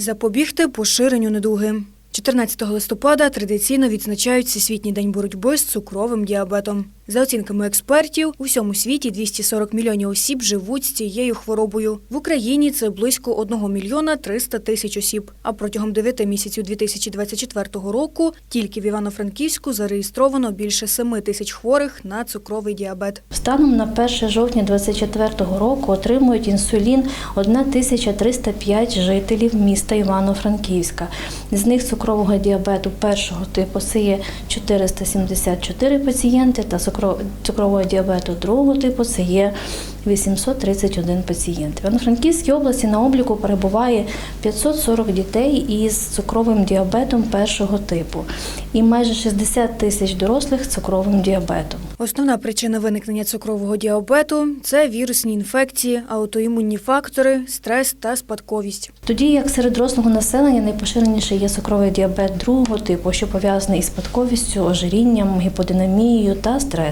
Запобігти поширенню недуги. 14 листопада традиційно відзначають Всесвітній день боротьби з цукровим діабетом. За оцінками експертів, у всьому світі 240 мільйонів осіб живуть з цією хворобою. В Україні це близько 1 мільйона 300 тисяч осіб. А протягом 9 місяців 2024 року тільки в Івано-Франківську зареєстровано більше 7 тисяч хворих на цукровий діабет. Станом на 1 жовтня 2024 року отримують інсулін 1305 жителів міста Івано-Франківська. З них цукрового діабету першого типу це є 474 пацієнти та цукро- цукрового діабету другого типу це є 831 пацієнт. В Івано-Франківській області на обліку перебуває 540 дітей із цукровим діабетом першого типу і майже 60 тисяч дорослих з цукровим діабетом. Основна причина виникнення цукрового діабету це вірусні інфекції, аутоімунні фактори, стрес та спадковість. Тоді як серед дорослого населення найпоширеніший є цукровий діабет другого типу, що пов'язаний із спадковістю, ожирінням, гіподинамією та стресом.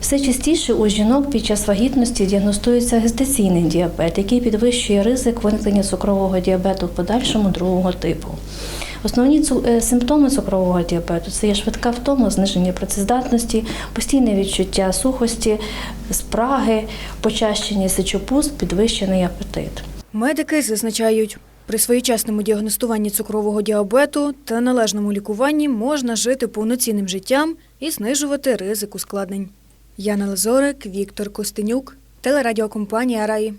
Все частіше у жінок під час вагітності діагностується гестаційний діабет, який підвищує ризик виникнення цукрового діабету в подальшому другого типу. Основні е, симптоми цукрового діабету це є швидка втома, зниження працездатності, постійне відчуття сухості, спраги, почащення сечопуз, підвищений апетит. Медики зазначають, при своєчасному діагностуванні цукрового діабету та належному лікуванні можна жити повноцінним життям і знижувати ризик ускладнень. Яна Лазорик, Віктор Костенюк, телерадіокомпанія Раї.